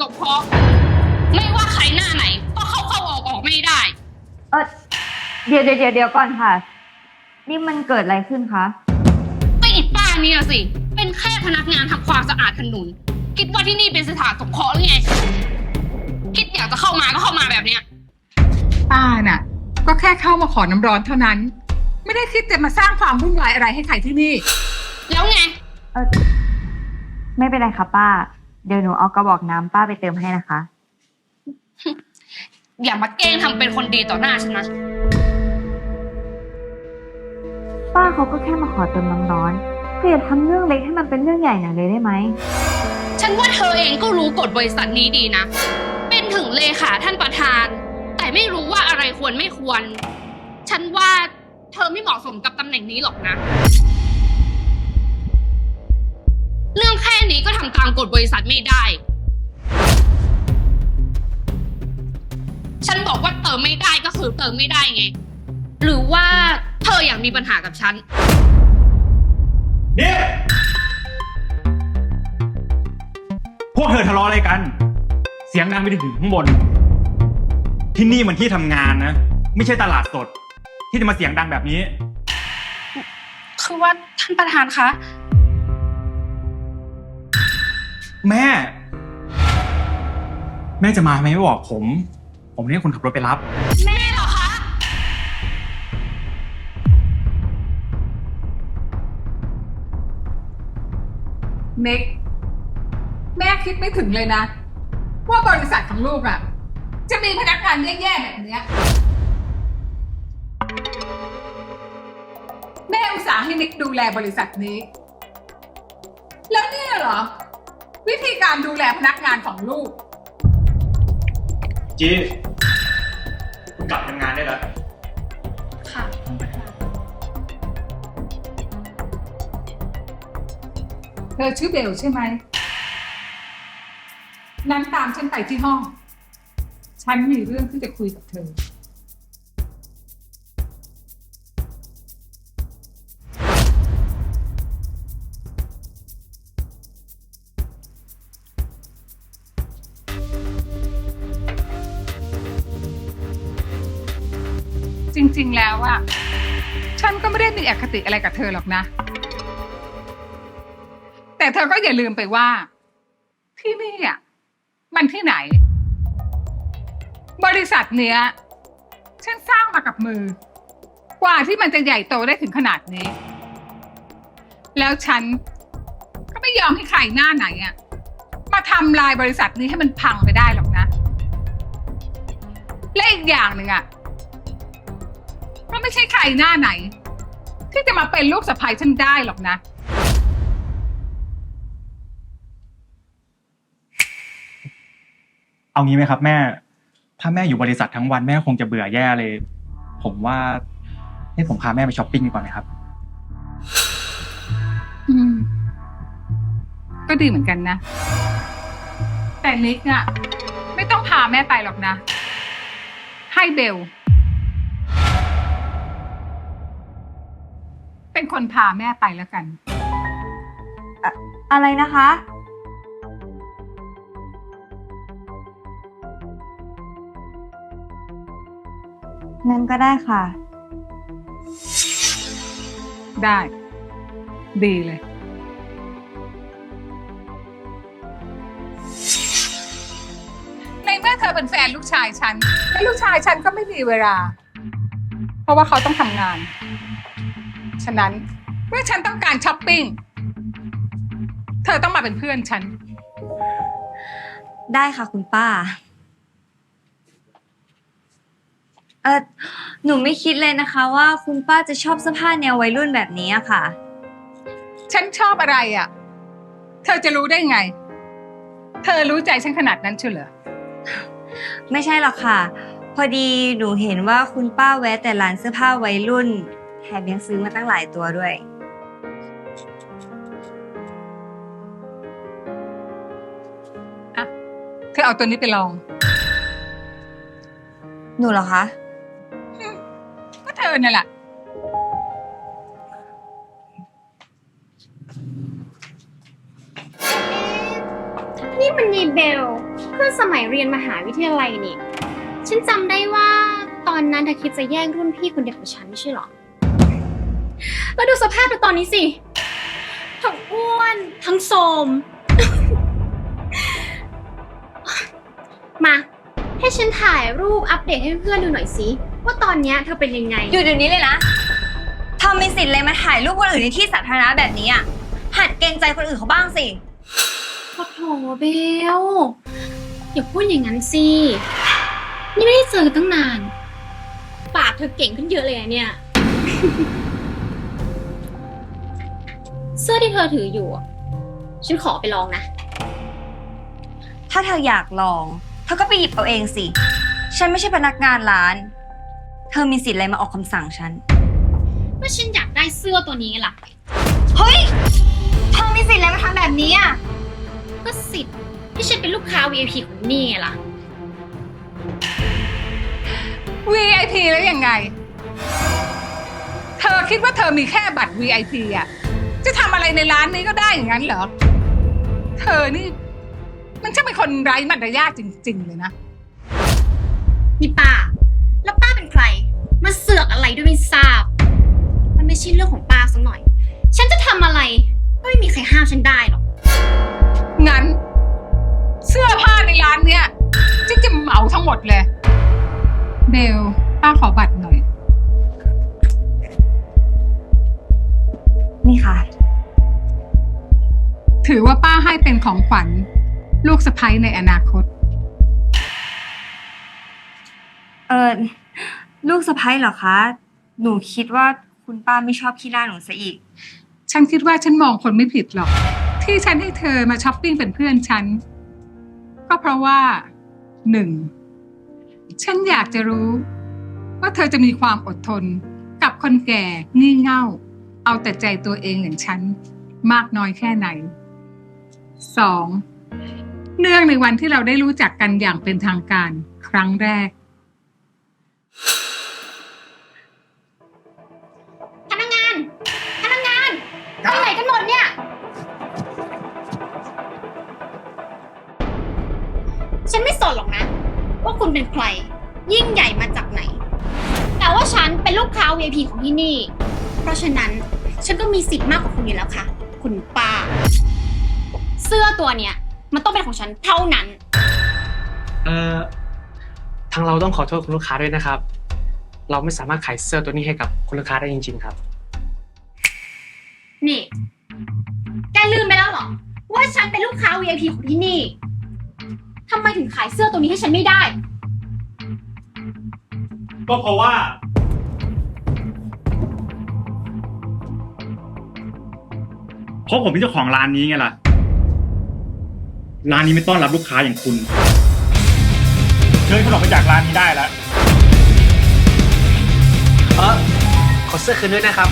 จบเพราะ ไม่ว่าใครหน้าไหน ก็เข้าเข้าออกออกไม่ได้ เออเดี๋ยวเดี๋ยวเดี๋ยวเดี๋ยวก่อนค่ะ นี่มันเกิดอะไรขึ้นคะก็อีป้าเนี่ยสิ เป็นแค่พนักงานทำความสะอาดถนน คิดว่าที่นี่เป็นสถานสงเคราะห์หรือไง คิดอยากจะเข้ามาก็เข้ามาแบบเนี้ย ป้าน่ะ ก็แค่เข้ามาขอน้ำร้อนเท่านั้น ไม่ได้คิดจะมาสร้างความวุ่นวายอะไรให้ใครที่นี่ แล้วไง เออไม่เป็นไรค่ะป้า เดี๋ยวหนูเอากระบอกน้ำป้าไปเติมให้นะคะ อย่ามาแกล้งทำเป็นคนดีต่อหน้าฉันนะ ป้าเขาก็แค่มาขอเติมน้ำร้อนเธออย่าทำเรื่องเล็กให้มันเป็นเรื่องใหญ่หน่อยเลยได้ไหม ฉันว่าเธอเองก็รู้กฎบริษัทนี้ดีนะ เป็นถึงเลขาท่านประธาน แต่ไม่รู้ว่าอะไรควรไม่ควร ฉันว่าเธอไม่เหมาะสมกับตำแหน่งนี้หรอกนะ แค่นี้ก็ทำตามกฎบริษัทไม่ได้ ฉันบอกว่าเติมไม่ได้ก็คือเติมไม่ได้ไง หรือว่าเธออยากมีปัญหากับฉัน เนี่ยพวกเธอทะเลาะอะไรกัน เสียงดังไปถึงข้างบน ที่นี่มันที่ทำงานนะ ไม่ใช่ตลาดสด ที่จะมาเสียงดังแบบนี้ คือว่าท่านประธานคะ แม่ แม่จะมาไหมไม่บอกผม ผมเรียกคนขับรถไปรับ แม่เหรอคะเน็กแม่คิดไม่ถึงเลยนะ ว่าบริษัทของลูกอะจะมีพนักงานแย่ๆแบบเนี้ย แม่อุตส่าห์ให้เน็กดูแลบริษัทนี้ แล้วเนี่ยเหรอ วิธีการดูแลพนักงานของลูก จี คุณกลับทำงานได้แล้ว ค่ะ เธอชื่อเบลใช่ไหม นั้นตามฉันไปที่ห้อง ฉันมีเรื่องที่จะคุยกับเธอ ริง ๆ แล้วอะฉันก็ไม่ได้มีอคติอะไรกับเธอหรอกนะ แต่เธอก็อย่าลืมไปว่า ที่นี่อะมันที่ไหน บริษัทเนี้ย ฉันสร้างมากับมือ กว่าที่มันจะใหญ่โตได้ถึงขนาดนี้ แล้วฉันก็ไม่ยอมให้ใครหน้าไหนอะมาทำลายบริษัทนี้ให้มันพังไปได้หรอกนะ และอีกอย่างหนึ่งอะ ก็ไม่ใช่ใครหน้าไหน ที่จะมาเป็นลูกสะใภ้ฉันได้หรอกนะ เอางี้ไหมครับ แม่ ถ้าแม่อยู่บริษัททั้งวันแม่คงจะเบื่อแย่เลย ผมว่าให้ผมพาแม่ไปช้อปปิ้งดีกว่าไหมครับ อืม ก็ดีเหมือนกันนะ แต่นิกอะไม่ต้องพาแม่ไปหรอกนะ ให้เบล เป็นคนพาแม่ไปแล้วกัน อะไรนะคะ งั้นก็ได้ค่ะ ได้ ดีเลย ในเมื่อเธอเป็นแฟนลูกชายฉัน และลูกชายฉันก็ไม่มีเวลา เพราะว่าเขาต้องทำงาน ฉะนั้น เมื่อฉันต้องการช้อปปิ้ง เธอต้องมาเป็นเพื่อนฉัน ได้ค่ะคุณป้า เออหนูไม่คิดเลยนะคะ ว่าคุณป้าจะชอบเสื้อผ้าแนววัยรุ่นแบบนี้อะค่ะ ฉันชอบอะไรอะ เธอจะรู้ได้ไง เธอรู้ใจฉันขนาดนั้นเชียวเหรอ ไม่ใช่หรอกค่ะ พอดีหนูเห็นว่าคุณป้าแวะแต่ร้านเสื้อผ้าวัยรุ่น แถมยังซื้อมาตั้งหลายตัวด้วยเธอเอาตัวนี้ไปลอง หนูเหรอคะ ก็เธอเนี่ยแหละ นี่มันยีเบลพื่อนสมัยเรียนมหาวิทยาลัยนี่ ฉันจำได้ว่าตอนนั้นเธอคิดจะแย่งรุ่นพี่คนเดียวกับฉันไม่ใช่หรอ แล้วดูสภาพเธอตอนนี้สิ ทั้งอ้วน ทั้งโทรม มา ให้ฉันถ่ายรูปอัปเดตให้เพื่อนๆดูหน่อยสิ ว่าตอนเนี้ยเธอเป็นยังไงหยุดเดี๋ยวนี้เลยนะเธอมีสิทธิ์อะไรมาถ่ายรูปคนอื่นในที่สาธารณะแบบนี้อะ หัดเกรงใจคนอื่นเขาบ้างสิ โอ้โหเบล อย่าพูดอย่างนั้นสิ นี่ไม่ได้เจอกันตั้งนาน ปากเธอเก่งขึ้นเยอะเลยอะเนี่ยเสื้อที่เธอถืออยู่อะฉันขอไปลองนะ ถ้าเธออยากลอง เธอก็ไปหยิบเอาเองสิ ฉันไม่ใช่พนักงานร้าน เธอมีสิทธิ์อะไรมาออกคำสั่งฉันว่าฉันอยากได้เสื้อตัวนี้ล่ะ เฮ้ย เธอมีสิทธิ์อะไรมาทำแบบนี้อะ ก็สิทธิ์ที่ฉันเป็นลูกค้า VIP ของนี่ไงล่ะ VIP แล้วยังไง เธอคิดว่าเธอมีแค่บัตร VIP อะ จะทำอะไรในร้านนี้ก็ได้อย่างนั้นเหรอ เธอนี่ มันช่างเป็นคนไร้มารยาทจริง ๆ เลยนะ นี่ป้า แล้วป้าเป็นใคร มาเสือกอะไรด้วยไม่ทราบ มันไม่ใช่เรื่องของป้าสักหน่อย ฉันจะทำอะไร ก็ไม่มีใครห้ามฉันได้หรอก งั้น เสื้อผ้าในร้านเนี้ยจะจะเหมาทั้งหมดเลย เบลป้าขอบัตรหน่อย นี่ค่ะ ถือว่าป้าให้เป็นของขวัญ ลูกสะใภ้ในอนาคต เออลูกสะพ้ยเหรอคะ หนูคิดว่าคุณป้าไม่ชอบขี้หน้าหนูซะอีก ฉันคิดว่าฉันมองคนไม่ผิดหรอก ที่ฉันให้เธอมาช้อปปิ้งเป็นเพื่อนฉัน ก็เพราะว่าหนึ่งฉันอยากจะรู้ ว่าเธอจะมีความอดทน กับคนแก่งี่เง่า เอาแต่ใจตัวเองอย่างฉัน มากน้อยแค่ไหน สองเนื่องในวันที่เราได้รู้จักกันอย่างเป็นทางการครั้งแรก พนักงาน พนักงานไปไหนกันหมดเนี่ย ฉันไม่สนหรอกนะ ว่าคุณเป็นใคร ยิ่งใหญ่มาจากไหน แต่ว่าฉันเป็นลูกค้า VIP ของที่นี่ เพราะฉะนั้นฉันก็มีสิทธิ์มากกว่าคุณอยู่แล้วค่ะ คุณป้า เสื้อตัวเนี้ย มันต้องเป็นของฉันเท่านั้น เอ่อทางเราต้องขอโทษคุณลูกค้าด้วยนะครับ เราไม่สามารถขายเสื้อตัวนี้ให้กับคุณลูกค้าได้จริง ๆ ครับ นี่ แกลืมไปแล้วเหรอ ว่าฉันเป็นลูกค้า VIP ของที่นี่ทำไมถึงขายเสื้อตัวนี้ให้ฉันไม่ได้ ก็เพราะว่า เพราะผมเป็นเจ้าของร้านนี้ไงล่ะ ร้านนี้ไม่ต้อนรับลูกค้าอย่างคุณ เชิญคุณออกไปจากร้านนี้ได้แล้ว เออขอเสื้อคืนด้วยนะครับ